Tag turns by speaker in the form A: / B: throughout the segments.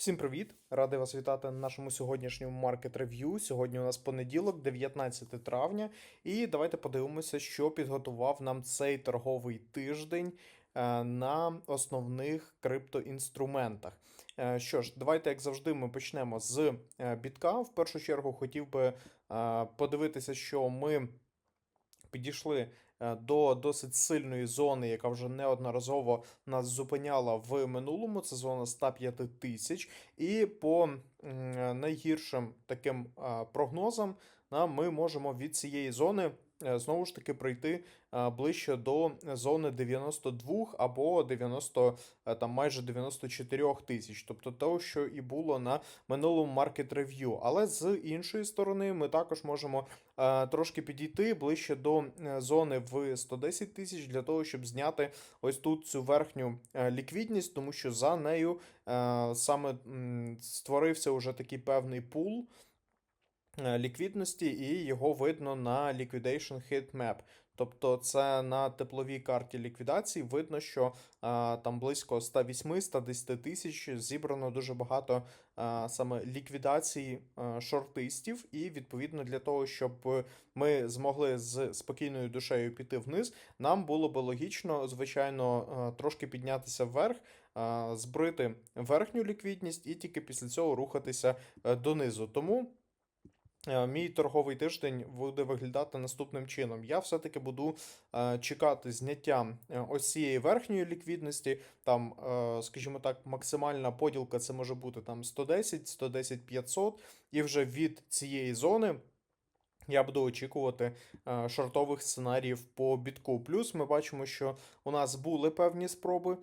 A: Всім привіт! Радий вас вітати на нашому сьогоднішньому маркет рев'ю. Сьогодні у нас понеділок, 19 травня, і давайте подивимося, що підготував нам цей торговий тиждень е, на основних криптоінструментах. Е, Що ж, давайте, як завжди, ми почнемо з е, бітка. В першу чергу хотів би подивитися, що ми підійшли е, до досить сильної зони, яка вже неодноразово нас зупиняла в минулому. Це зона 105 тисяч. І по е, найгіршим таким прогнозам ми можемо від цієї зони. Е, Знову ж таки, прийти ближче до зони 92 або 90, е, там майже 94 тисяч, тобто того, що і було на минулому market review. Але з іншої сторони, ми також можемо е, трошки підійти ближче до е, зони в 110 тисяч для того, щоб зняти ось тут цю верхню е, ліквідність, тому що за нею е, саме створився вже такий певний пул е, ліквідності, і його видно на Liquidation Heat Map. Тобто це на тепловій карті ліквідації видно, що а, там близько 108-110 тисяч зібрано дуже багато а, саме ліквідацій а, шортистів, і відповідно для того, щоб ми змогли з спокійною душею піти вниз, нам було би логічно, звичайно, а, трошки піднятися вверх, а, збрити верхню ліквідність і тільки після цього рухатися е, донизу. Тому. Е, Мій торговий тиждень буде виглядати наступним чином. Я все-таки буду е, чекати зняття е, ось цієї верхньої ліквідності. Там, скажімо так, максимальна поділка це може бути там 110, 110 500, і вже від цієї зони. Я буду очікувати шортових сценаріїв по бітку. Плюс ми бачимо, що у нас були певні спроби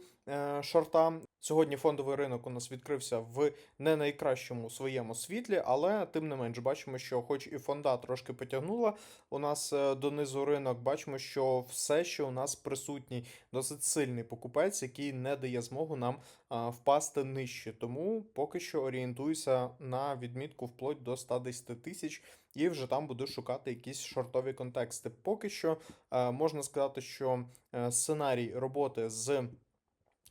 A: шорта. Сьогодні фондовий ринок у нас відкрився в не найкращому своєму світлі, але тим не менш бачимо, що, хоч і фонда трошки потягнула у нас е, донизу ринок, бачимо, що все ще у нас присутній досить сильний покупець, який не дає змогу нам впасти нижче. Тому поки що орієнтуюся на відмітку вплоть до 110 тисяч і вже там буду шукати якісь шортові контексти. Поки що е, можна сказати, що е, сценарій роботи з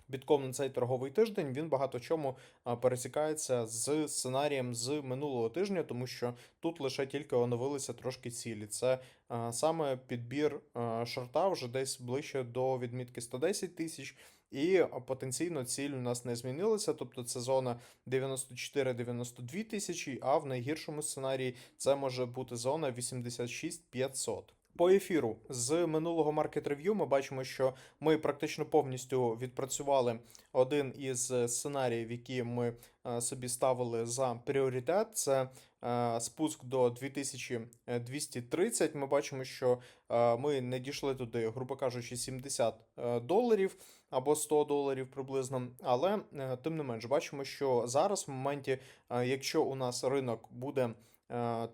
A: бітком на цей торговий тиждень він багато чому пересікається з сценарієм з минулого тижня, тому що тут лише тільки оновилися трошки цілі. Це саме підбір шорта вже десь ближче до відмітки 110 тисяч. І потенційно ціль у нас не змінилася, тобто це зона 94-92 тисячі, а в найгіршому сценарії це може бути зона 86 500. По ефіру з минулого маркет рев'ю ми бачимо, що ми практично повністю відпрацювали один із сценаріїв, які ми е, собі ставили за пріоритет. Це е, спуск до 2230. Ми бачимо, що е, ми не дійшли туди, грубо кажучи, 70 е, доларів або 100 доларів приблизно. Але тим не менш, бачимо, що зараз в моменті, якщо у нас ринок буде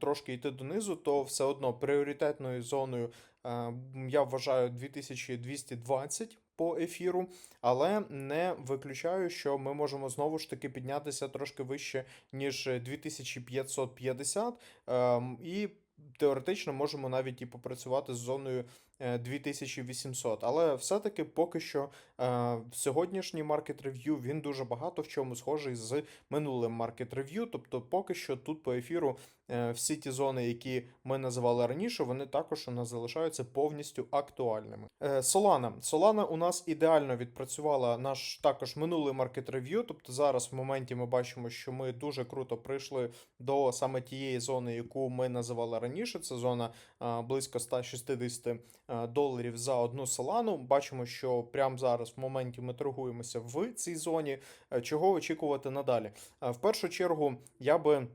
A: трошки йти донизу, то все одно пріоритетною зоною е, я вважаю 2220 по ефіру, але не виключаю, що ми можемо знову ж таки піднятися трошки вище, ніж 2550, ем, і теоретично можемо навіть і попрацювати з зоною е, 2800. Але все-таки поки що е, сьогоднішній маркет рев'ю він дуже багато в чому схожий з минулим маркет рев'ю. Тобто, поки що тут по ефіру е, всі ті зони, які ми називали раніше, вони також у нас залишаються повністю актуальними. Е, Solana. Solana у нас ідеально відпрацювала наш також минулий маркет рев'ю. Тобто зараз в моменті ми бачимо, що ми дуже круто прийшли до саме тієї зони, яку ми називали раніше. Це зона е, близько 160 е, доларів за одну Solana. Бачимо, що прямо зараз в моменті ми торгуємося в цій зоні. Е, Чого очікувати надалі? Е, В першу чергу я би.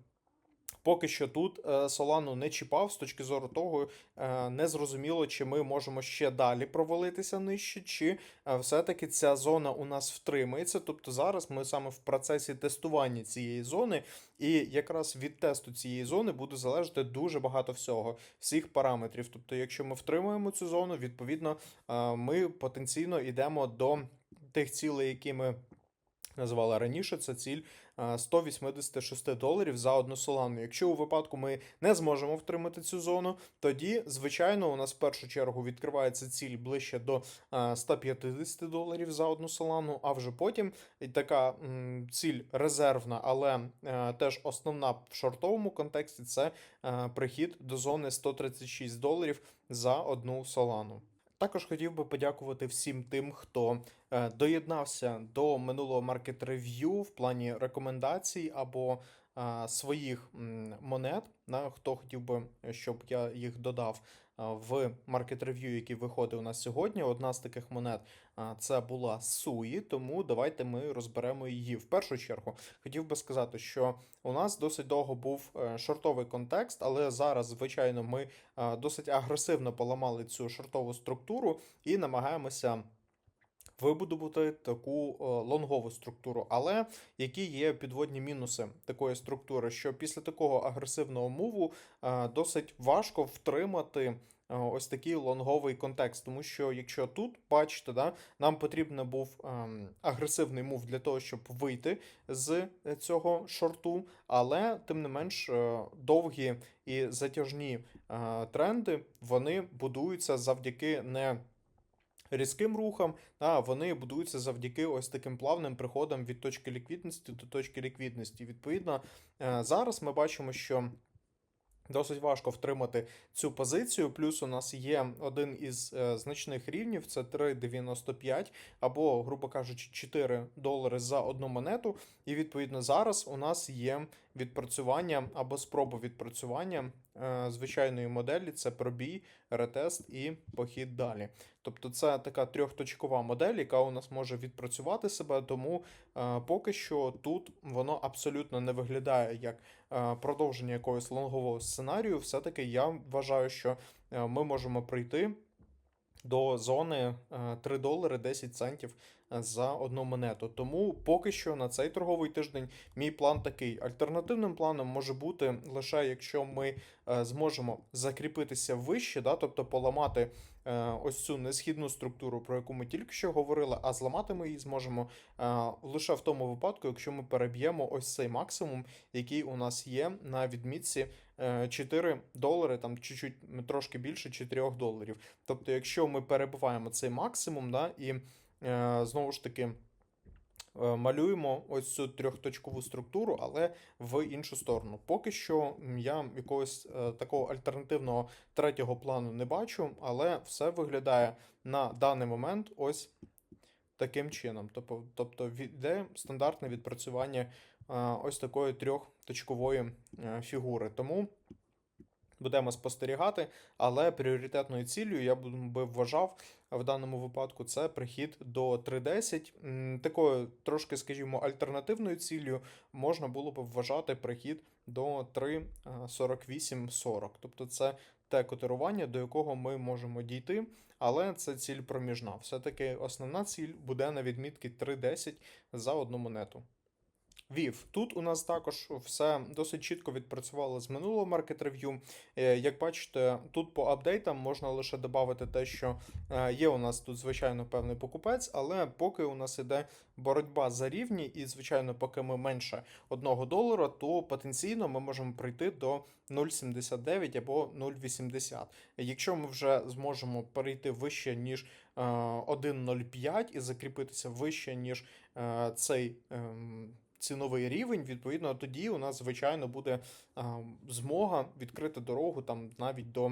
A: Поки що тут е, Solana не чіпав з точки зору того, е, не зрозуміло, чи ми можемо ще далі провалитися нижче, чи е, все-таки ця зона у нас втримається. Тобто зараз ми саме в процесі тестування цієї зони, і якраз від тесту цієї зони буде залежати дуже багато всього, всіх параметрів. Тобто, якщо ми втримуємо цю зону, відповідно ми потенційно йдемо до тих цілей, які ми. Назвали раніше це ціль е, 186 доларів за одну солану. Якщо у випадку ми не зможемо втримати цю зону, тоді, звичайно, у нас в першу чергу відкривається ціль ближче до е, 150 доларів за одну солану, а вже потім така ціль резервна, але е, теж основна в шортовому контексті це е, прихід до зони 136 доларів за одну солану. Також хотів би подякувати всім тим, хто е, доєднався до минулого маркет рев'ю в плані рекомендацій або е, своїх монет. На хто хотів би, щоб я їх додав в маркет рев'ю, який виходить у нас сьогодні. Одна з таких монет е, це була Суї, тому давайте ми розберемо її. В першу чергу хотів би сказати, що у нас досить довго був е, шортовий контекст, але зараз, звичайно, ми е, досить агресивно поламали цю шортову структуру і намагаємося вибудувати таку е, лонгову структуру. Але які є підводні мінуси такої структури? Що після такого агресивного муву е, досить важко втримати. е, Ось такий лонговий контекст, тому що якщо тут бачите, да, нам потрібен був ем, агресивний мув для того, щоб вийти з цього шорту, але тим не менш е, довгі і затяжні е, тренди вони будуються завдяки не різким рухам, а вони будуються завдяки ось таким плавним приходам від точки ліквідності до точки ліквідності. Відповідно, е, зараз ми бачимо, що. Досить важко втримати цю позицію. Плюс у нас є один із е, значних рівнів: це 3,95 або, грубо кажучи, 4 долари за одну монету. І відповідно зараз у нас є відпрацювання або спроба відпрацювання е, звичайної моделі: це пробій, ретест і похід далі. Тобто, це така трьохточкова модель, яка у нас може відпрацювати себе. Тому е, поки що тут воно абсолютно не виглядає як е, продовження якогось лонгового сценарію. Все-таки я вважаю, що ми можемо прийти до зони е, 3 долари 10 центів за одну монету. Тому поки що на цей торговий тиждень мій план такий. Альтернативним планом може бути лише якщо ми е, зможемо закріпитися вище, да, тобто поламати е, ось цю несхідну структуру, про яку ми тільки що говорили, а зламати ми її зможемо е, лише в тому випадку, якщо ми переб'ємо ось цей максимум, який у нас є на відмітці е, 4 долари, там чуть-чуть трошки більше 4 доларів. Тобто, якщо ми перебуваємо цей максимум, да, і знову ж таки. е, Малюємо ось цю трьохточкову структуру, але в іншу сторону. Поки що я якогось е, такого альтернативного третього плану не бачу, але все виглядає на даний момент ось таким чином. Тобто, йде стандартне відпрацювання е, ось такої трьохточкової е, фігури. Тому будемо спостерігати, але пріоритетною ціллю я би вважав в даному випадку це прихід до 3.10. Такою трошки, скажімо, альтернативною ціллю можна було б вважати прихід до 3.48.40. Тобто це те котирування, до якого ми можемо дійти, але це ціль проміжна. Все-таки основна ціль буде на відмітки 3.10 за одну монету. Вів. Тут у нас також все досить чітко відпрацювало з минулого маркет рев'ю. Е, Як бачите, тут по апдейтам можна лише додати те, що е, є у нас тут, звичайно, певний покупець, але поки у нас іде боротьба за рівні, і, звичайно, поки ми менше 1 долара, то потенційно ми можемо прийти до 0,79 або 0,80. Якщо ми вже зможемо перейти вище, ніж е, 1,05 і закріпитися вище, ніж е, цей. Ціновий рівень, відповідно, тоді у нас, звичайно, буде змога відкрити дорогу там навіть до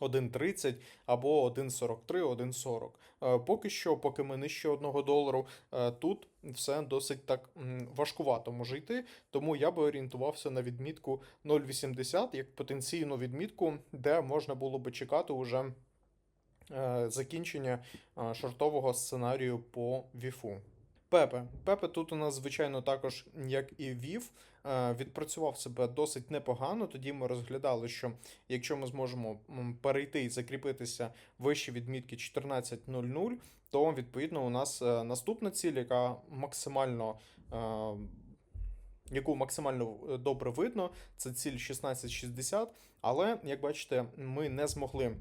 A: 1.30 або 1.43, 1.40. Е, Поки що, поки ми нижче 1 долару, е, тут все досить так важкувато може йти, тому я би орієнтувався на відмітку 0.80 як потенційну відмітку, де можна було би чекати уже е, закінчення шортового сценарію по віфу. Пепе. Пепе тут у нас, звичайно, також, як і Вів, е, відпрацював себе досить непогано. Тоді ми розглядали, що якщо ми зможемо перейти і закріпитися вище відмітки 14.00, то відповідно у нас е, наступна ціль, яка максимально. е, Яку максимально добре видно, це ціль 1660, але як бачите, ми не змогли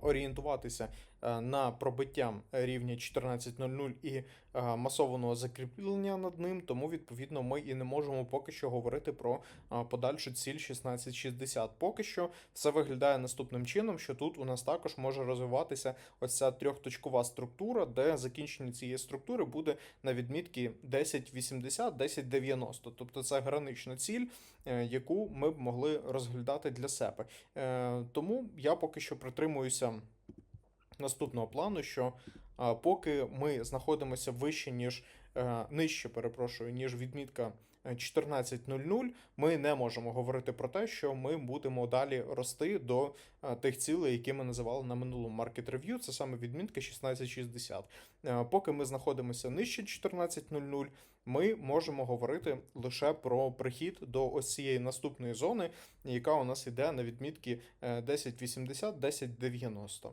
A: орієнтуватися на пробиття рівня 14.00 і е, масованого закріплення над ним, тому відповідно ми і не можемо поки що говорити про е, подальшу ціль 1660. Поки що все виглядає наступним чином, що тут у нас також може розвиватися ось ця трьохточкова структура, де закінчення цієї структури буде на відмітки 1080, 1090. Тобто це гранична ціль, е, яку ми б могли розглядати для себе. Е, Тому я поки що притримуюся наступного плану, що поки ми знаходимося вище, ніж е, нижче, перепрошую, ніж відмітка е, 14.00, ми не можемо говорити про те, що ми будемо далі рости до е, тих цілей, які ми називали на минулому Market Review, це саме відмітка 16.60. Е, Поки ми знаходимося нижче 14.00, ми можемо говорити лише про прихід до ось цієї наступної зони, яка у нас йде на відмітки е, 10.80-10.90.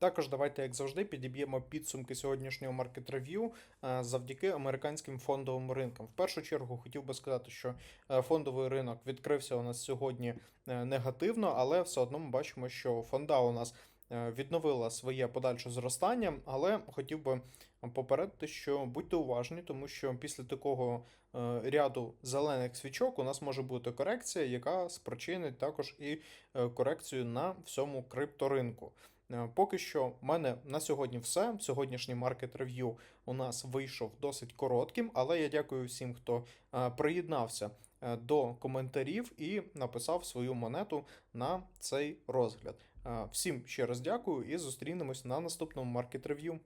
A: Також давайте, як завжди, підіб'ємо підсумки сьогоднішнього маркет рев'ю е, завдяки американським фондовим ринкам. В першу чергу хотів би сказати, що е, фондовий ринок відкрився у нас сьогодні е, негативно, але все одно ми бачимо, що фонда у нас е, відновила своє подальше зростання, але хотів би попередити, що будьте уважні, тому що після такого ряду зелених свічок у нас може бути корекція, яка спричинить також і корекцію на всьому крипторинку. Е, Поки що в мене на сьогодні все. Сьогоднішній маркет рев'ю у нас вийшов досить коротким, але я дякую всім, хто е, приєднався е, до коментарів і написав свою монету на цей розгляд. Всім ще раз дякую і зустрінемось на наступному маркет рев'ю.